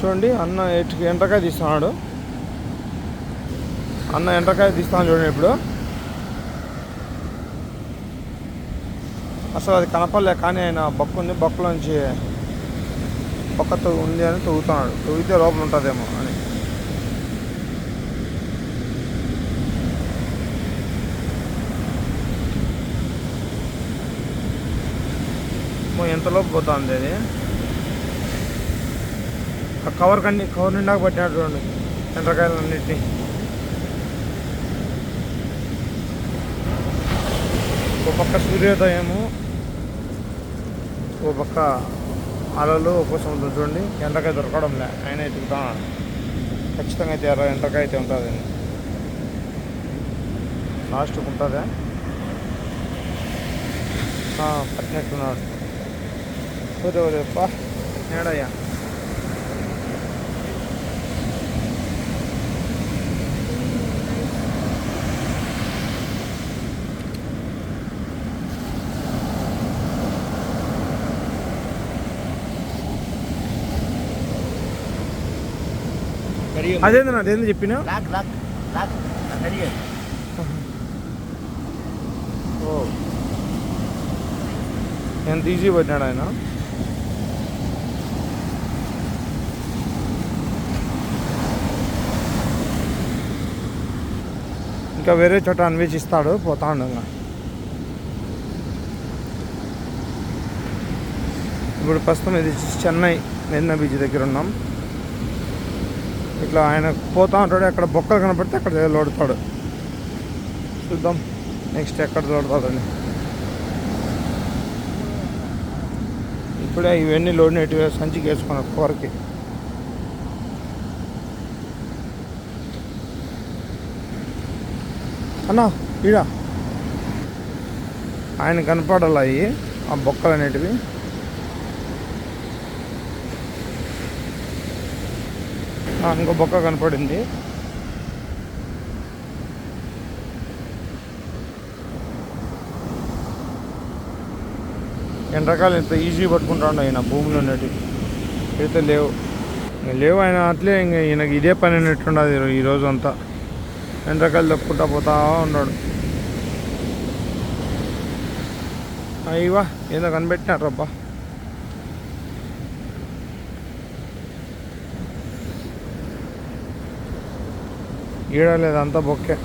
చూడండి అన్న ఎటు ఎండ్రకాయ తీస్తున్నాడు. అన్న ఎండ్రకాయ తీస్తాను చూడండి ఇప్పుడు. అసలు అది కనపడలే కానీ ఆయన బొక్క ఉంది బొక్కలోంచి బొక్కతో ఉంది అని తొగుతున్నాడు తొగితే లోపల ఉంటుందేమో అని. ఎంతలోపు ఎంత లోపు పోతుంది అది? ఆ కవర్ కండి కవర్ నిండా పట్టినాడు చూడండి. ఎండ్రకాయలు అన్నింటినీ ఒక పక్క సూర్యోదయము ఓ పక్క అలలు ఒక సముద్రం. చూడండి ఎండ్రకాయ దొరకడంలే ఆయన ఎత్తుకుతాడు ఖచ్చితంగా అయితే ఎర్ర ఎండ్రకాయ అయితే ఉంటుంది. లాస్ట్కి ఉంటుందా? పట్టినట్టున్నాడు. ఒరే ఒరే నేడయ్యా. అదేంది అదేంది చెప్పిన? లాక్ లాక్ లాక్. కడిగే ఓ. ఎంత ఈజీ పట్టినాడు ఆయన? ఇంకా వేరే చోట అన్వేషిస్తాడు పోతా ఉండగా. ఇప్పుడు ప్రస్తుతం ఇది చెన్నై మెరినా బీచ్ దగ్గర ఉన్నాం. ఇట్లా ఆయన పోతా ఉంటాడు అక్కడ బొక్కలు కనపడితే అక్కడ లోడుతాడు. చూద్దాం నెక్స్ట్ ఎక్కడ లోడుతాడని. ఇప్పుడే ఇవన్నీ లోడ్ సంచికి వేసుకున్నాడు కూరకి. అన్నా ఈడా. ఆయన కనపడాలి అవి ఆ బొక్కలు అనేటివి ఇంకో బొక్క కనపడింది. ఎండాకాలం ఇంత ఈజీ పట్టుకుంటాడు ఆయన భూమిలో ఉన్నట్టు. అయితే లేవు. లేవు ఆయన అట్లే ఇంక ఈయనకి ఇదే పని అన్నట్టుండదు ఈరోజు అంతా. ఎండ్రకాయలు తప్పుకుంటా పోతా ఉన్నాడు. అయ్యవా ఏదో కనిపెట్టినారబ్బా ఈడ లేదు అంతా బొక్కే.